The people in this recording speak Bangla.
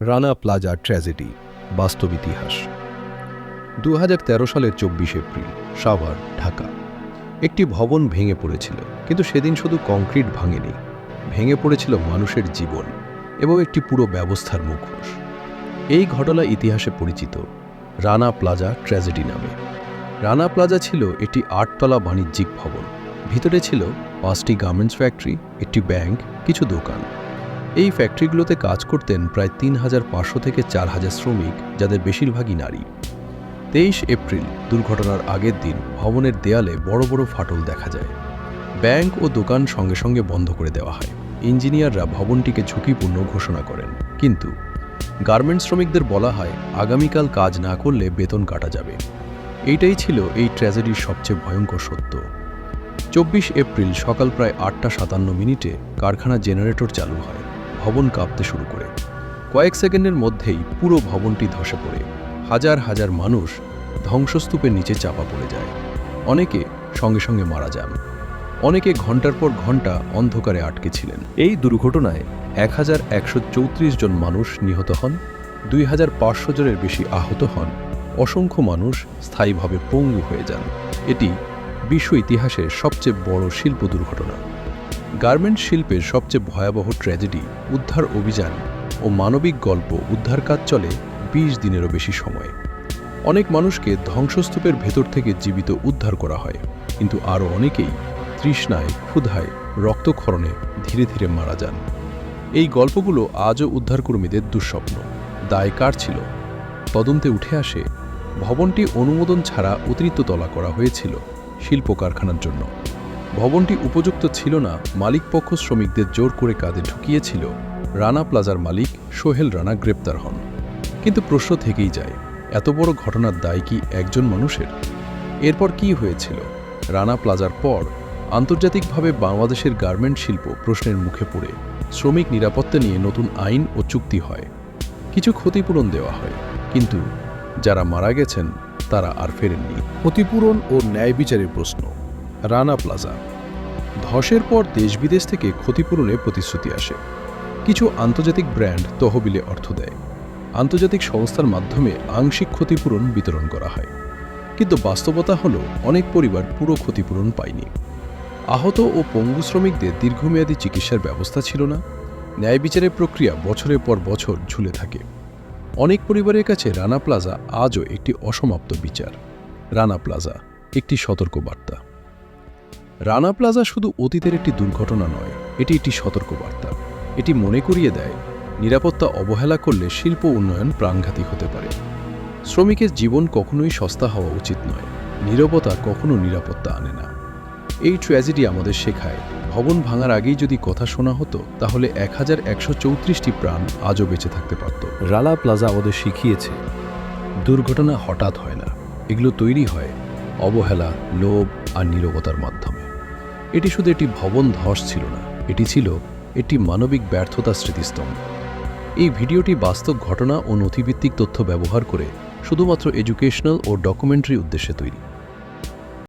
রানা প্লাজা ট্র্যাজেডি, বাস্তব ইতিহাস। দু হাজার তেরো সালের চব্বিশ এপ্রিল, সাভার, ঢাকা। একটি ভবন ভেঙে পড়েছিল, কিন্তু সেদিন শুধু কংক্রিট ভাঙেনি। ভেঙে পড়েছিল মানুষের জীবন এবং একটি পুরো ব্যবস্থার মুখোশ। এই ঘটনা ইতিহাসে পরিচিত, রানা প্লাজা ট্র্যাজেডি নামে। রানা প্লাজা ছিল একটি আটতলা বাণিজ্যিক ভবন। ভিতরে ছিল পাঁচটি গার্মেন্টস ফ্যাক্টরি, একটি ব্যাংক, কিছু দোকান। এই ফ্যাক্টরিগুলোতে কাজ করতেন প্রায় তিন হাজার পাঁচশো থেকে চার হাজার শ্রমিক, যাদের বেশিরভাগই নারী। তেইশ এপ্রিল, দুর্ঘটনার আগের দিন ভবনের দেয়ালে বড় বড় ফাটল দেখা যায়। ব্যাংক ও দোকান সঙ্গে সঙ্গে বন্ধ করে দেওয়া হয়। ইঞ্জিনিয়াররা ভবনটিকে ঝুঁকিপূর্ণ ঘোষণা করেন। কিন্তু গার্মেন্টস শ্রমিকদের বলা হয়, আগামীকাল কাজ না করলে বেতন কাটা যাবে। এইটাই ছিল এই ট্র্যাজেডির সবচেয়ে ভয়ঙ্কর সত্য। চব্বিশ এপ্রিল সকাল প্রায় আটটা সাতান্ন মিনিটে কারখানা জেনারেটর চালু হয়। ভবন কাঁপতে শুরু করে। কয়েক সেকেন্ডের মধ্যেই পুরো ভবনটি ধসে পড়ে। হাজার হাজার মানুষ ধ্বংসস্তূপের নিচে চাপা পড়ে যায়। অনেকে সঙ্গে সঙ্গে মারা যান। অনেকে ঘণ্টার পর ঘণ্টা অন্ধকারে আটকে ছিলেন। এই দুর্ঘটনায় এক হাজার একশো চৌত্রিশ জন মানুষ নিহত হন, দুই হাজার পাঁচশো জনের বেশি আহত হন। অসংখ্য মানুষ স্থায়ীভাবে পঙ্গু হয়ে যান। এটি বিশ্ব ইতিহাসের সবচেয়ে বড় শিল্প দুর্ঘটনা। গার্মেন্ট শিল্পের সবচেয়ে ভয়াবহ ট্র্যাজেডি, উদ্ধার অভিযান ও মানবিক গল্প উদ্ধার কাজ চলে বিশ দিনেরও বেশি সময়। অনেক মানুষকে ধ্বংসস্তূপের ভেতর থেকে জীবিত উদ্ধার করা হয়, কিন্তু আরও অনেকেই তৃষ্ণায়, ক্ষুধায়, রক্তক্ষরণে ধীরে ধীরে মারা যান। এই গল্পগুলো আজও উদ্ধারকর্মীদের দুঃস্বপ্ন। দায় কার ছিল? তদন্তে উঠে আসে, ভবনটি অনুমোদন ছাড়া অতিরিক্ত তলা করা হয়েছিল শিল্প কারখানার জন্য। ভবনটি উপযুক্ত ছিল না মালিকপক্ষ শ্রমিকদের জোর করে কাঁধে ঢুকিয়েছিল। রানা প্লাজার মালিক সোহেল রানা গ্রেপ্তার হন। কিন্তু প্রশ্ন থেকেই যায়, এত বড় ঘটনার দায় কি একজন মানুষের? এরপর কি হয়েছিল? রানা প্লাজার পর আন্তর্জাতিকভাবে বাংলাদেশের গার্মেন্ট শিল্প প্রশ্নের মুখে পড়ে, শ্রমিক নিরাপত্তা নিয়ে নতুন আইন ও চুক্তি হয়। কিছু ক্ষতিপূরণ দেওয়া হয়, কিন্তু যারা মারা গেছেন, তারা আর ফেরেননি। ক্ষতিপূরণ ও ন্যায় বিচারের প্রশ্ন। রানা প্লাজা। ধসের পর দেশ বিদেশ থেকে ক্ষতিপূরণের প্রতিশ্রুতি আসে। কিছু আন্তর্জাতিক ব্র্যান্ড তহবিলে অর্থ দেয়। আন্তর্জাতিক সংস্থার মাধ্যমে আংশিক ক্ষতিপূরণ বিতরণ করা হয়। কিন্তু বাস্তবতা হল, অনেক পরিবার পুরো ক্ষতিপূরণ পায়নি। আহত ও পঙ্গু শ্রমিকদের দীর্ঘমেয়াদী চিকিৎসার ব্যবস্থা ছিল না। ন্যায় বিচারের প্রক্রিয়া বছরের পর বছর ঝুলে থাকে। অনেক পরিবারের কাছে রানা প্লাজা আজও একটি অসমাপ্ত বিচার। রানা প্লাজা, একটি সতর্কবার্তা। রানা প্লাজা শুধু অতীতের একটি দুর্ঘটনা নয়, এটি একটি সতর্কবার্তা। এটি মনে করিয়ে দেয়, নিরাপত্তা অবহেলা করলে শিল্প উন্নয়ন প্রাণঘাতী হতে পারে। শ্রমিকের জীবন কখনোই সস্তা হওয়া উচিত নয়, নীরবতা কখনো নিরাপত্তা আনে না। এই ট্র্যাজেডি আমাদের শেখায়, ভবন ভাঙার আগেই যদি কথা শোনা হতো, তাহলে এক হাজার একশো চৌত্রিশটি প্রাণ আজও বেঁচে থাকতে পারত। রালা প্লাজা আমাদের শিখিয়েছে, দুর্ঘটনা হঠাৎ হয় না, এগুলো তৈরি হয় অবহেলা, লোভ আর নীরবতার মাধ্যমে। এটি শুধু একটি ভবন ধস ছিল না, এটি ছিল একটি মানবিক ব্যর্থতা স্মৃতিস্তম্ভ। এই ভিডিওটি বাস্তব ঘটনা ও নথিভিত্তিক তথ্য ব্যবহার করে শুধুমাত্র এডুকেশনাল ও ডকুমেন্টারি উদ্দেশ্যে তৈরি।